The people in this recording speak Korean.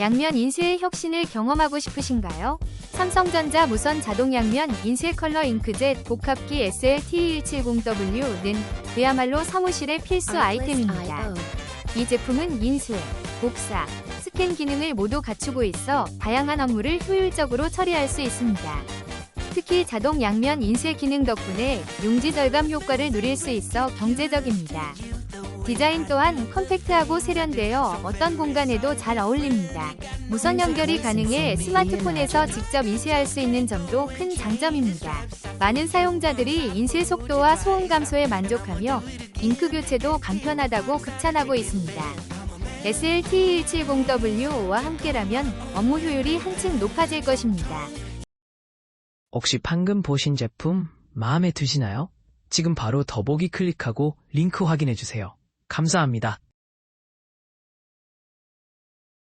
양면 인쇄의 혁신을 경험하고 싶으신가요? 삼성전자 무선 자동 양면 인쇄 컬러 잉크젯 복합기 SLT170W는 그야말로 사무실의 필수 아이템입니다. 이 제품은 인쇄, 복사, 스캔 기능을 모두 갖추고 있어 다양한 업무를 효율적으로 처리할 수 있습니다. 특히 자동 양면 인쇄 기능 덕분에 용지 절감 효과를 누릴 수 있어 경제적입니다. 디자인 또한 컴팩트하고 세련되어 어떤 공간에도 잘 어울립니다. 무선 연결이 가능해 스마트폰에서 직접 인쇄할 수 있는 점도 큰 장점입니다. 많은 사용자들이 인쇄 속도와 소음 감소에 만족하며 잉크 교체도 간편하다고 극찬하고 있습니다. SLT170W와 함께라면 업무 효율이 한층 높아질 것입니다. 혹시 방금 보신 제품 마음에 드시나요? 지금 바로 더보기 클릭하고 링크 확인해주세요. 감사합니다.